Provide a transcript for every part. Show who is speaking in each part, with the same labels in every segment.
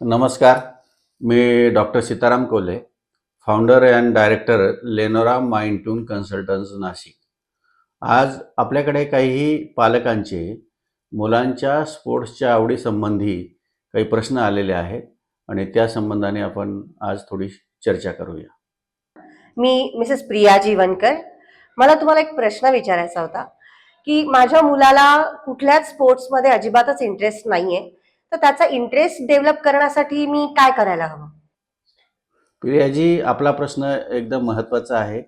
Speaker 1: नमस्कार मी doctor Sitaram Kole founder and director Lenora mind consultants Nashik. आज आपल्याकडे काही पालकांचे मुलांच्या स्पोर्ट्सच्या आवडीसंबंधी काही प्रश्न आलेले आहेत आणि त्या संबंधाने आपण आज थोडी चर्चा करूया.
Speaker 2: मी मिसेस प्रिया जीवनकर. मला तुम्हाला एक प्रश्न विचारायचा होता की माझ्या मुलाला कुठल्याच स्पोर्ट्समध्ये अजिबातच इंटरेस्ट नाहीये. तर त्याचा इंटरेस्ट डेव्हलप करण्यासाठी मी काय करायला हवं?
Speaker 1: प्रियाजी आपला प्रश्न एकदम महत्त्वाचा आहे.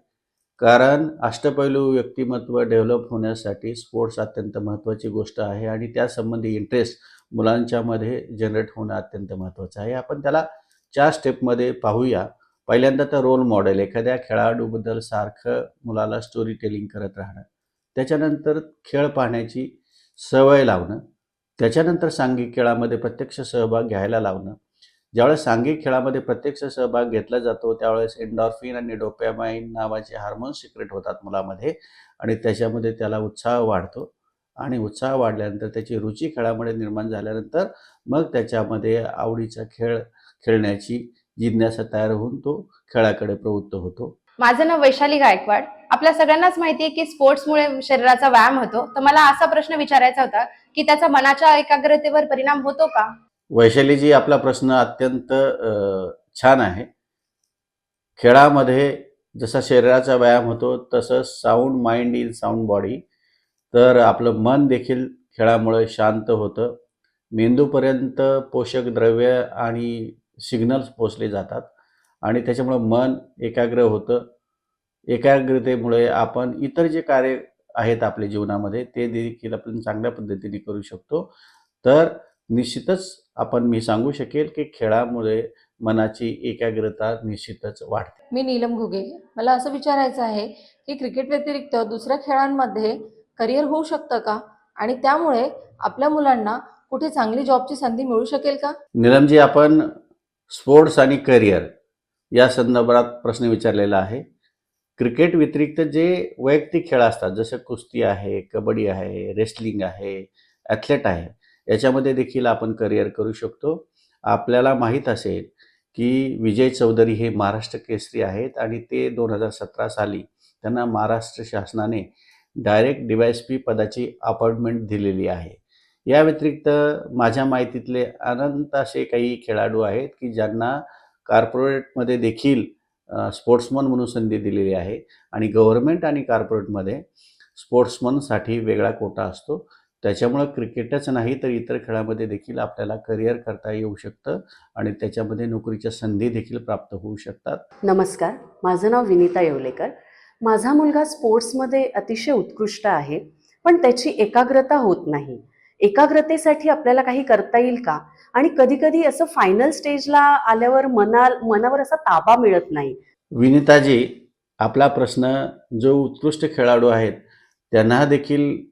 Speaker 1: कारण अष्टपैलू व्यक्तिमत्व डेव्हलप होण्यासाठी स्पोर्ट्स अत्यंत महत्त्वाची गोष्ट आहे आणि त्यासंबंधी इंटरेस्ट मुलांच्यामध्ये जनरेट होणं अत्यंत महत्त्वाचं आहे. आपण त्याला चार स्टेपमध्ये पाहूया. पहिल्यांदा तर रोल मॉडेल एखाद्या खेळाडूबद्दल सारखं मुलाला स्टोरी टेलिंग करत राहणं. त्याच्यानंतर खेळ पाहण्याची सवय लावणं. त्याच्यानंतर सांघिक खेळामध्ये प्रत्यक्ष सहभाग घ्यायला लावणं. ज्यावेळेस सांघिक खेळामध्ये प्रत्यक्ष सहभाग घेतला जातो त्यावेळेस एन्डॉर्फिन आणि डोपॅमाइन नावाचे हार्मोन्स सिक्रेट होतात मुलामध्ये आणि त्याच्यामध्ये त्याला उत्साह वाढतो. आणि उत्साह वाढल्यानंतर त्याची रुची खेळामध्ये निर्माण झाल्यानंतर मग त्याच्यामध्ये आवडीचा खेळ खेळण्याची जिज्ञासा तयार होऊन तो खेळाकडे प्रवृत्त होतो.
Speaker 3: माझं नाव वैशाली गायकवाड. आपल्या सगळ्यांनाच माहिती आहे की स्पोर्ट्समुळे शरीराचा व्यायाम होतो. तर मला असा प्रश्न विचारायचा होता की त्याचा मनाच्या एकाग्रतेवर परिणाम होतो का?
Speaker 1: वैशालीजी आपला प्रश्न अत्यंत छान आहे. खेळामध्ये जसा शरीराचा व्यायाम होतो तसं sound mind in sound body तर आपलं मन देखील खेळामुळे शांत होतं. मेंदूपर्यंत पोषक द्रव्य आणि सिग्नल्स पोचले जातात. आणि त्याच्यामुळं मन एकाग्र होतं. एकाग्रतेमुळे आपण इतर जे कार्य आहेत आपल्या जीवनामध्ये ते देखील आपण चांगल्या पद्धतीने करू शकतो. तर निश्चितच आपण मी सांगू शकेल की खेळामुळे मनाची एकाग्रता निश्चितच वाढते.
Speaker 4: मी नीलम घुगे. मला असं विचारायचं आहे की क्रिकेट व्यतिरिक्त दुसऱ्या खेळांमध्ये करिअर होऊ शकतं का? आणि त्यामुळे आपल्या मुलांना कुठे चांगली जॉबची संधी मिळू शकेल का?
Speaker 1: निलमजी आपण स्पोर्ट्स आणि करिअर या संदर्भात प्रश्न विचारलेला आहे. क्रिकेट व्यतिरिक्त जे वैयक्तिक खेळ असतात जसं कुस्ती आहे कबड्डी आहे रेसलिंग आहे ॲथलेट आहे याच्यामध्ये देखील आपण करिअर करू शकतो. आपल्याला माहीत असेल की विजय चौधरी हे महाराष्ट्र केसरी आहेत आणि ते दोन हजार सतरा साली त्यांना महाराष्ट्र शासनाने डायरेक्ट डिवायस पी पदाची अपॉइंटमेंट दिलेली आहे. या व्यतिरिक्त माझ्या माहितीतले अनंत असे काही खेळाडू आहेत की ज्यांना कॉर्पोरेटमध्ये देखील स्पोर्ट्समन म्हणून संधी दिलेली आहे. आणि गव्हर्नमेंट आणि कॉर्पोरेटमध्ये स्पोर्ट्समनसाठी वेगळा कोटा असतो. त्याच्यामुळं क्रिकेटच नाही तर इतर खेळामध्ये देखील आपल्याला करिअर करता येऊ शकतं आणि त्याच्यामध्ये नोकरीच्या संधी देखील प्राप्त होऊ शकतात.
Speaker 5: नमस्कार. माझं नाव विनीता येवलेकर. माझा मुलगा स्पोर्ट्समध्ये अतिशय उत्कृष्ट आहे पण त्याची एकाग्रता होत नाही. एकाग्रतेसाठी आपल्याला काही करता येईल का? आणि कधी कधी असं फायनल स्टेजला आल्यावर मना मनावर असा ताबा मिळत नाही.
Speaker 1: विनिताजी आपला प्रश्न जो उत्कृष्ट खेळाडू आहेत त्यांना देखील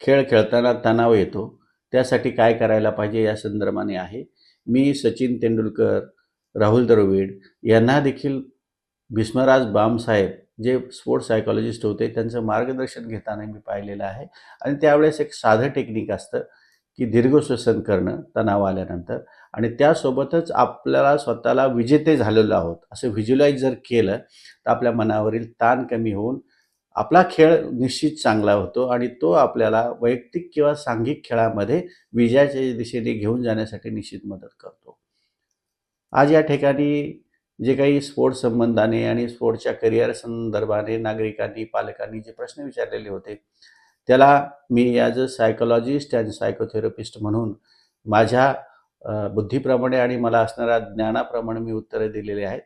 Speaker 1: खेळ खेळताना तणाव येतो. त्यासाठी काय करायला पाहिजे या संदर्भाने आहे. मी सचिन तेंडुलकर राहुल द्रविड यांना देखील भीष्मराज बामसाहेब जे स्पोर्ट्स सायकॉलॉजिस्ट होते त्यांचं मार्गदर्शन घेताना मी पाहिलेलं आहे. आणि त्यावेळेस एक साधं टेक्निक असतं की दीर्घ श्वसन करणं तणाव आल्यानंतर. आणि त्यासोबतच आपल्याला स्वतःला विजेते झालेलो आहोत. असं व्हिज्युलाइज जर केलं तर आपल्या मनावरील ताण कमी होऊन आपला खेळ निश्चित चांगला होतो. आणि तो आपल्याला वैयक्तिक किंवा सांघिक खेळामध्ये विजयाच्या दिशेने घेऊन जाण्यासाठी निश्चित मदत करतो. आज या ठिकाणी जे काही स्पोर्ट्स संबंधाने आणि स्फोटच्या करिअर संदर्भाने नागरिकांनी पालकांनी जे प्रश्न विचारलेले होते त्याला मी as a psychologist and psychotherapist म्हणून माझ्या बुद्धीप्रमाणे आणि मला असणाऱ्या ज्ञानाप्रमाणे मी उत्तरं दिलेली आहेत.